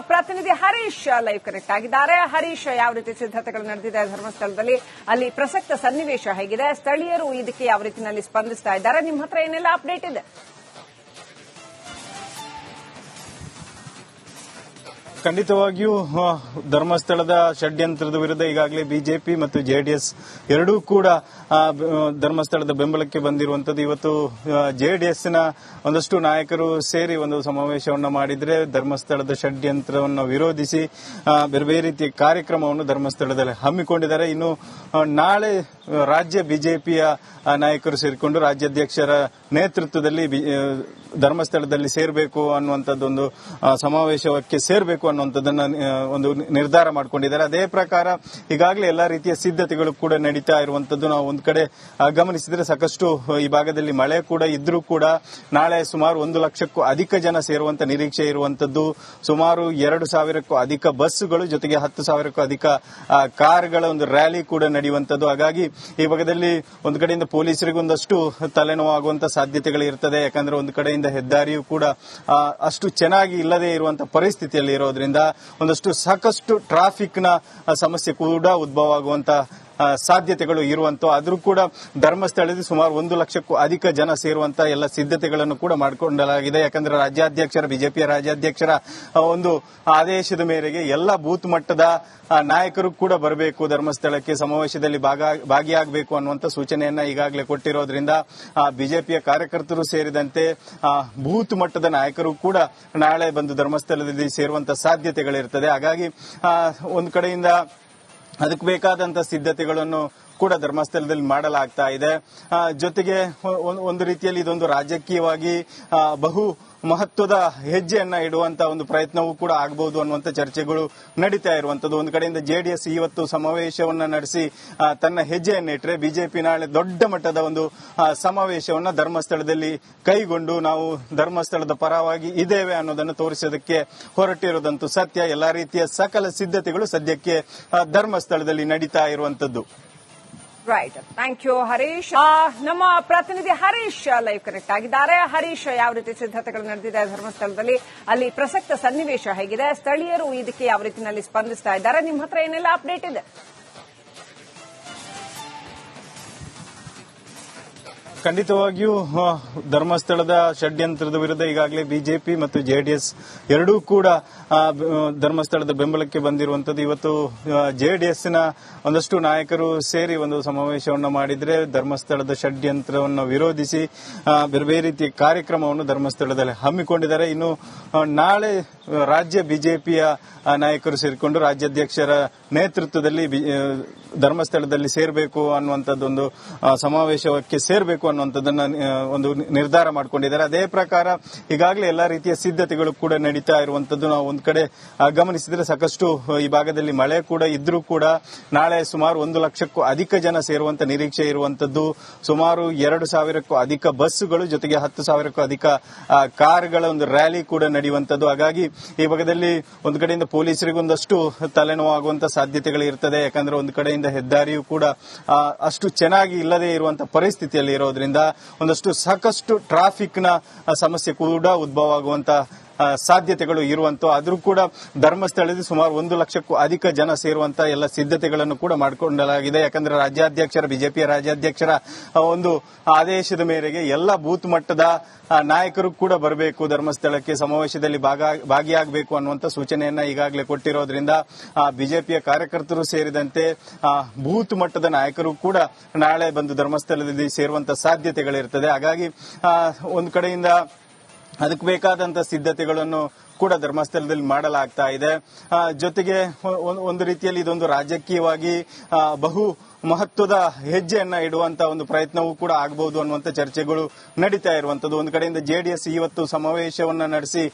ಪ್ರತಿನಿಧಿ Harish live connect ಆಗಿದ್ದಾರೆ. ಹರೀಶ್, ಯಾವ ರೀತಿ ಸಿದ್ಧತೆಗಳು ನಡೆದಿದೆ ಧರ್ಮಸ್ಥಳದಲ್ಲಿ? ಅಲ್ಲಿ ಪ್ರಸಕ್ತ ಸನ್ನಿವೇಶ ಹೇಗಿದೆ? ಸ್ಥಳೀಯರು ಇದಕ್ಕೆ ಯಾವ ರೀತಿಯಲ್ಲಿ ಸ್ಪಂದಿಸ್ತಾ ಇದ್ದಾರೆ? ನಿಮ್ಮ ಹತ್ರ ಏನೆಲ್ಲ ಅಪ್ಡೇಟ್ ಇದೆ? ಖಂಡಿತವಾಗಿಯೂ ಧರ್ಮಸ್ಥಳದ ಷಡ್ಯಂತ್ರದ ವಿರುದ್ಧ ಈಗಾಗಲೇ ಬಿಜೆಪಿ ಮತ್ತು ಜೆಡಿಎಸ್ ಎರಡೂ ಕೂಡ ಧರ್ಮಸ್ಥಳದ ಬೆಂಬಲಕ್ಕೆ ಬಂದಿರುವಂತದ್ದು ಇವತ್ತು ಜೆಡಿಎಸ್ನ ಒಂದಷ್ಟು ನಾಯಕರು ಸೇರಿ ಒಂದು ಸಮಾವೇಶವನ್ನು ಮಾಡಿದ್ರೆ ಧರ್ಮಸ್ಥಳದ ಷಡ್ಯಂತ್ರವನ್ನು ವಿರೋಧಿಸಿ ಬೇರೆ ಬೇರೆ ರೀತಿಯ ಕಾರ್ಯಕ್ರಮವನ್ನು ಧರ್ಮಸ್ಥಳದಲ್ಲಿ ಹಮ್ಮಿಕೊಂಡಿದ್ದಾರೆ. ಇನ್ನು ನಾಳೆ ರಾಜ್ಯ ಬಿಜೆಪಿಯ ನಾಯಕರು ಸೇರಿಕೊಂಡು ರಾಜ್ಯಾಧ್ಯಕ್ಷರ ನೇತೃತ್ವದಲ್ಲಿ ಧರ್ಮಸ್ಥಳದಲ್ಲಿ ಸೇರಬೇಕು ಅನ್ನುವಂಥದ್ದೊಂದು ಸಮಾವೇಶಕ್ಕೆ ಸೇರಬೇಕು ಅನ್ನುವಂಥದ್ದನ್ನು ಒಂದು ನಿರ್ಧಾರ ಮಾಡಿಕೊಂಡಿದ್ದಾರೆ. ಅದೇ ಪ್ರಕಾರ ಈಗಾಗಲೇ ಎಲ್ಲ ರೀತಿಯ ಸಿದ್ಧತೆಗಳು ಕೂಡ ನಡೀತಾ ಇರುವಂತದ್ದು ನಾವು ಒಂದು ಕಡೆ ಗಮನಿಸಿದರೆ ಸಾಕಷ್ಟು ಈ ಭಾಗದಲ್ಲಿ ಮಳೆ ಕೂಡ ಇದ್ರೂ ಕೂಡ ನಾಳೆ ಸುಮಾರು ಒಂದು ಲಕ್ಷಕ್ಕೂ ಅಧಿಕ ಜನ ಸೇರುವಂತ ನಿರೀಕ್ಷೆ ಇರುವಂತದ್ದು ಸುಮಾರು ಎರಡು ಸಾವಿರಕ್ಕೂ ಅಧಿಕ ಬಸ್ಸುಗಳು ಜೊತೆಗೆ ಹತ್ತು ಸಾವಿರಕ್ಕೂ ಅಧಿಕ ಕಾರ್ಗಳ ಒಂದು ರ್ಯಾಲಿ ಕೂಡ ನಡೆಯುವಂತದ್ದು ಹಾಗಾಗಿ ಈ ಭಾಗದಲ್ಲಿ ಒಂದು ಕಡೆಯಿಂದ ಪೊಲೀಸರಿಗೊಂದಷ್ಟು ತಲೆನೋವಾಗುವಂತ ಸಾಧ್ಯತೆಗಳು ಇರ್ತದೆ. ಯಾಕಂದ್ರೆ ಒಂದು ಕಡೆಯಿಂದ ಹೆದ್ದಾರಿಯೂ ಕೂಡ ಅಷ್ಟು ಚೆನ್ನಾಗಿ ಇಲ್ಲದೆ ಇರುವಂತಹ ಪರಿಸ್ಥಿತಿಯಲ್ಲಿ ಇರೋದ್ರಿಂದ ಒಂದಷ್ಟು ಸಾಕಷ್ಟು ಟ್ರಾಫಿಕ್ನ ಸಮಸ್ಯೆ ಕೂಡ ಉದ್ಭವ ಆಗುವಂತ ಆ, ಸಾಧ್ಯತೆಗಳು ಇರುವಂತ, ಆದರೂ ಕೂಡ ಧರ್ಮಸ್ಥಳದಲ್ಲಿ ಸುಮಾರು ಒಂದು ಲಕ್ಷಕ್ಕೂ ಅಧಿಕ ಜನ ಸೇರುವಂತಹ ಎಲ್ಲ ಸಿದ್ಧತೆಗಳನ್ನು ಕೂಡ ಮಾಡಿಕೊಂಡಲಾಗಿದೆ. ಯಾಕಂದ್ರೆ ರಾಜ್ಯಾಧ್ಯಕ್ಷರ, ಬಿಜೆಪಿಯ ರಾಜ್ಯಾಧ್ಯಕ್ಷರ ಒಂದು ಆದೇಶದ ಮೇರೆಗೆ ಎಲ್ಲ ಬೂತ್ ಮಟ್ಟದ ನಾಯಕರು ಕೂಡ ಬರಬೇಕು ಧರ್ಮಸ್ಥಳಕ್ಕೆ. ಸಮಾವೇಶದಲ್ಲಿ ಭಾಗ- ಭಾಗಿಯಾಗಬೇಕು ಅನ್ನುವಂತ ಸೂಚನೆಯನ್ನ ಈಗಾಗಲೇ ಕೊಟ್ಟಿರೋದ್ರಿಂದ ಬಿಜೆಪಿಯ ಕಾರ್ಯಕರ್ತರು ಸೇರಿದಂತೆ ಬೂತ್ ಮಟ್ಟದ ನಾಯಕರು ಕೂಡ ನಾಳೆ ಬಂದು ಧರ್ಮಸ್ಥಳದಲ್ಲಿ ಸೇರುವಂತಹ ಸಾಧ್ಯತೆಗಳಿರ್ತದೆ. ಹಾಗಾಗಿ ಒಂದು ಕಡೆಯಿಂದ ಅದಕ್ಕೆ ಬೇಕಾದಂತ ಸಿದ್ಧತೆಗಳನ್ನು ಕೂಡ ಧರ್ಮಸ್ಥಳದಲ್ಲಿ ಮಾಡಲಾಗ್ತಾ ಇದೆ. ಜೊತೆಗೆ ಒಂದು ರೀತಿಯಲ್ಲಿ ಇದೊಂದು ರಾಜಕೀಯವಾಗಿ ಬಹು ಮಹತ್ವದ ಹೆಜ್ಜೆಯನ್ನ ಇಡುವಂತ ಒಂದು ಪ್ರಯತ್ನವೂ ಕೂಡ ಆಗಬಹುದು ಅನ್ನುವಂತ ಚರ್ಚೆಗಳು ನಡೀತಾ ಇರುವಂತದ್ದು. ಒಂದು ಕಡೆಯಿಂದ ಜೆಡಿಎಸ್ ಇವತ್ತು ಸಮಾವೇಶವನ್ನ ನಡೆಸಿ ತನ್ನ ಹೆಜ್ಜೆಯನ್ನು ಇಟ್ಟರೆ ಬಿಜೆಪಿ ನಾಳೆ ದೊಡ್ಡ ಮಟ್ಟದ ಒಂದು ಸಮಾವೇಶವನ್ನ ಧರ್ಮಸ್ಥಳದಲ್ಲಿ ಕೈಗೊಂಡು ನಾವು ಧರ್ಮಸ್ಥಳದ ಪರವಾಗಿ ಇದ್ದೇವೆ ಅನ್ನೋದನ್ನು ತೋರಿಸೋದಕ್ಕೆ ಹೊರಟಿರುವುದಂತೂ ಸತ್ಯ. ಎಲ್ಲಾ ರೀತಿಯ ಸಕಲ ಸಿದ್ಧತೆಗಳು ಸದ್ಯಕ್ಕೆ ಧರ್ಮಸ್ಥಳದಲ್ಲಿ ನಡೀತಾ ಇರುವಂತದ್ದು. ರೈಟ್ ಥ್ಯಾಂಕ್ ಯು ಹರೀಶ್ ನಮ್ಮ ಪ್ರತಿನಿಧಿ ಹರೀಶ್ ಲೈವ್ ಕನೆಕ್ಟ್ ಆಗಿದ್ದಾರೆ. ಹರೀಶ್, ಯಾವ ರೀತಿ ಸಿದ್ಧತೆಗಳು ನಡೆದಿದೆ ಧರ್ಮಸ್ಥಳದಲ್ಲಿ? ಅಲ್ಲಿ ಪ್ರಸಕ್ತ ಸನ್ನಿವೇಶ ಹೇಗಿದೆ? ಸ್ಥಳೀಯರು ಇದಕ್ಕೆ ಯಾವ ರೀತಿಯಲ್ಲಿ ಸ್ಪಂದಿಸ್ತಾ ಇದ್ದಾರೆ? ನಿಮ್ಮ ಹತ್ರ ಏನೆಲ್ಲ ಅಪ್ಡೇಟ್ ಇದೆ? ಖಂಡಿತವಾಗಿಯೂ ಧರ್ಮಸ್ಥಳದ ಷಡ್ಯಂತ್ರದ ವಿರುದ್ಧ ಈಗಾಗಲೇ ಬಿಜೆಪಿ ಮತ್ತು ಜೆಡಿಎಸ್ ಎರಡೂ ಕೂಡ ಧರ್ಮಸ್ಥಳದ ಬೆಂಬಲಕ್ಕೆ ಬಂದಿರುವಂತದ್ದು ಇವತ್ತು ಜೆಡಿಎಸ್ನ ಒಂದಷ್ಟು ನಾಯಕರು ಸೇರಿ ಒಂದು ಸಮಾವೇಶವನ್ನು ಮಾಡಿದರೆ ಧರ್ಮಸ್ಥಳದ ಷಡ್ಯಂತ್ರವನ್ನು ವಿರೋಧಿಸಿ ಬೇರೆ ಬೇರೆ ರೀತಿಯ ಕಾರ್ಯಕ್ರಮವನ್ನು ಧರ್ಮಸ್ಥಳದಲ್ಲಿ ಹಮ್ಮಿಕೊಂಡಿದ್ದಾರೆ. ಇನ್ನು ನಾಳೆ ರಾಜ್ಯ ಬಿಜೆಪಿಯ ನಾಯಕರು ಸೇರಿಕೊಂಡು ರಾಜ್ಯಾಧ್ಯಕ್ಷರ ನೇತೃತ್ವದಲ್ಲಿ ಧರ್ಮಸ್ಥಳದಲ್ಲಿ ಸೇರಬೇಕು ಅನ್ನುವಂಥದ್ದೊಂದು ಸಮಾವೇಶಕ್ಕೆ ಸೇರಬೇಕು ಅನ್ನುವಂಥದ್ದನ್ನು ಒಂದು ನಿರ್ಧಾರ ಮಾಡಿಕೊಂಡಿದ್ದಾರೆ. ಅದೇ ಪ್ರಕಾರ ಈಗಾಗಲೇ ಎಲ್ಲ ರೀತಿಯ ಸಿದ್ಧತೆಗಳು ಕೂಡ ನಡೀತಾ ಇರುವಂತದ್ದು ನಾವು ಒಂದು ಕಡೆ ಗಮನಿಸಿದರೆ ಸಾಕಷ್ಟು ಈ ಭಾಗದಲ್ಲಿ ಮಳೆ ಕೂಡ ಇದ್ರೂ ಕೂಡ ನಾಳೆ ಸುಮಾರು ಒಂದು ಲಕ್ಷಕ್ಕೂ ಅಧಿಕ ಜನ ಸೇರುವಂತ ನಿರೀಕ್ಷೆ ಇರುವಂತದ್ದು ಸುಮಾರು ಎರಡು ಸಾವಿರಕ್ಕೂ ಅಧಿಕ ಬಸ್ಸುಗಳು, ಜೊತೆಗೆ ಹತ್ತು ಸಾವಿರಕ್ಕೂ ಅಧಿಕ ಕಾರ್ಗಳ ಒಂದು ರ್ಯಾಲಿ ಕೂಡ ನಡೆಯುವಂತದ್ದು ಹಾಗಾಗಿ ಈ ಭಾಗದಲ್ಲಿ ಒಂದು ಕಡೆಯಿಂದ ಪೊಲೀಸರಿಗೊಂದಷ್ಟು ತಲೆನೋವಾಗುವಂತ ಸಾಧ್ಯತೆಗಳು ಇರ್ತದೆ. ಯಾಕಂದ್ರೆ ಒಂದು ಕಡೆಯಿಂದ ಹೆದ್ದಾರಿಯೂ ಕೂಡ ಅಷ್ಟು ಚೆನ್ನಾಗಿ ಇಲ್ಲದೆ ಇರುವಂತಹ ಪರಿಸ್ಥಿತಿಯಲ್ಲಿ ಇರೋದ್ರಿಂದ ಒಂದಷ್ಟು ಸಾಕಷ್ಟು ಟ್ರಾಫಿಕ್ನ ಸಮಸ್ಯೆ ಕೂಡ ಉದ್ಭವ ಆಗುವಂತ ಆ, ಸಾಧ್ಯತೆಗಳು ಇರುವಂತ, ಆದರೂ ಕೂಡ ಧರ್ಮಸ್ಥಳದಲ್ಲಿ ಸುಮಾರು ಒಂದು ಲಕ್ಷಕ್ಕೂ ಅಧಿಕ ಜನ ಸೇರುವಂತಹ ಎಲ್ಲ ಸಿದ್ಧತೆಗಳನ್ನು ಕೂಡ ಮಾಡಿಕೊಂಡಲಾಗಿದೆ. ಯಾಕಂದ್ರೆ ರಾಜ್ಯಾಧ್ಯಕ್ಷರ, ಬಿಜೆಪಿಯ ರಾಜ್ಯಾಧ್ಯಕ್ಷರ ಒಂದು ಆದೇಶದ ಮೇರೆಗೆ ಎಲ್ಲ ಬೂತ್ ಮಟ್ಟದ ನಾಯಕರು ಕೂಡ ಬರಬೇಕು ಧರ್ಮಸ್ಥಳಕ್ಕೆ. ಸಮಾವೇಶದಲ್ಲಿ ಭಾಗ- ಭಾಗಿಯಾಗಬೇಕು ಅನ್ನುವಂತ ಸೂಚನೆಯನ್ನ ಈಗಾಗಲೇ ಕೊಟ್ಟಿರೋದ್ರಿಂದ ಬಿಜೆಪಿಯ ಕಾರ್ಯಕರ್ತರು ಸೇರಿದಂತೆ ಬೂತ್ ಮಟ್ಟದ ನಾಯಕರು ಕೂಡ ನಾಳೆ ಬಂದು ಧರ್ಮಸ್ಥಳದಲ್ಲಿ ಸೇರುವಂತಹ ಸಾಧ್ಯತೆಗಳಿರ್ತದೆ. ಹಾಗಾಗಿ ಒಂದು ಕಡೆಯಿಂದ ಅದಕ್ಕೆ ಬೇಕಾದಂತ ಸಿದ್ಧತೆಗಳನ್ನು ಕೂಡ ಧರ್ಮಸ್ಥಳದಲ್ಲಿ ಮಾಡಲಾಗ್ತಾ ಇದೆ. ಜೊತೆಗೆ ಒಂದು ರೀತಿಯಲ್ಲಿ ಇದೊಂದು ರಾಜಕೀಯವಾಗಿ ಬಹು ಮಹತ್ವದ ಹೆಜ್ಜೆಯನ್ನ ಇಡುವಂತ ಒಂದು ಪ್ರಯತ್ನವೂ ಕೂಡ ಆಗಬಹುದು ಅನ್ನುವಂತ ಚರ್ಚೆಗಳು ನಡೀತಾ ಇರುವಂತದ್ದು ಒಂದು ಕಡೆಯಿಂದ ಜೆಡಿಎಸ್ ಇವತ್ತು ಸಮಾವೇಶವನ್ನ ನಡೆಸಿ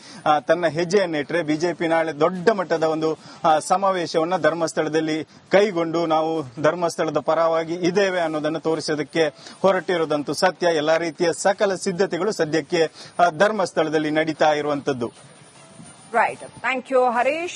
ತನ್ನ ಹೆಜ್ಜೆಯನ್ನು ಇಟ್ಟರೆ ಬಿಜೆಪಿ ನಾಳೆ ದೊಡ್ಡ ಮಟ್ಟದ ಒಂದು ಸಮಾವೇಶವನ್ನ ಧರ್ಮಸ್ಥಳದಲ್ಲಿ ಕೈಗೊಂಡು ನಾವು ಧರ್ಮಸ್ಥಳದ ಪರವಾಗಿ ಇದ್ದೇವೆ ಅನ್ನೋದನ್ನು ತೋರಿಸೋದಕ್ಕೆ ಹೊರಟಿರುವುದಂತೂ ಸತ್ಯ. ಎಲ್ಲಾ ರೀತಿಯ ಸಕಲ ಸಿದ್ಧತೆಗಳು ಸದ್ಯಕ್ಕೆ ಧರ್ಮಸ್ಥಳದಲ್ಲಿ ನಡೀತಾ ಇರುವಂತದ್ದು ರೈಟ್ ಥ್ಯಾಂಕ್ ಯು ಹರೀಶ್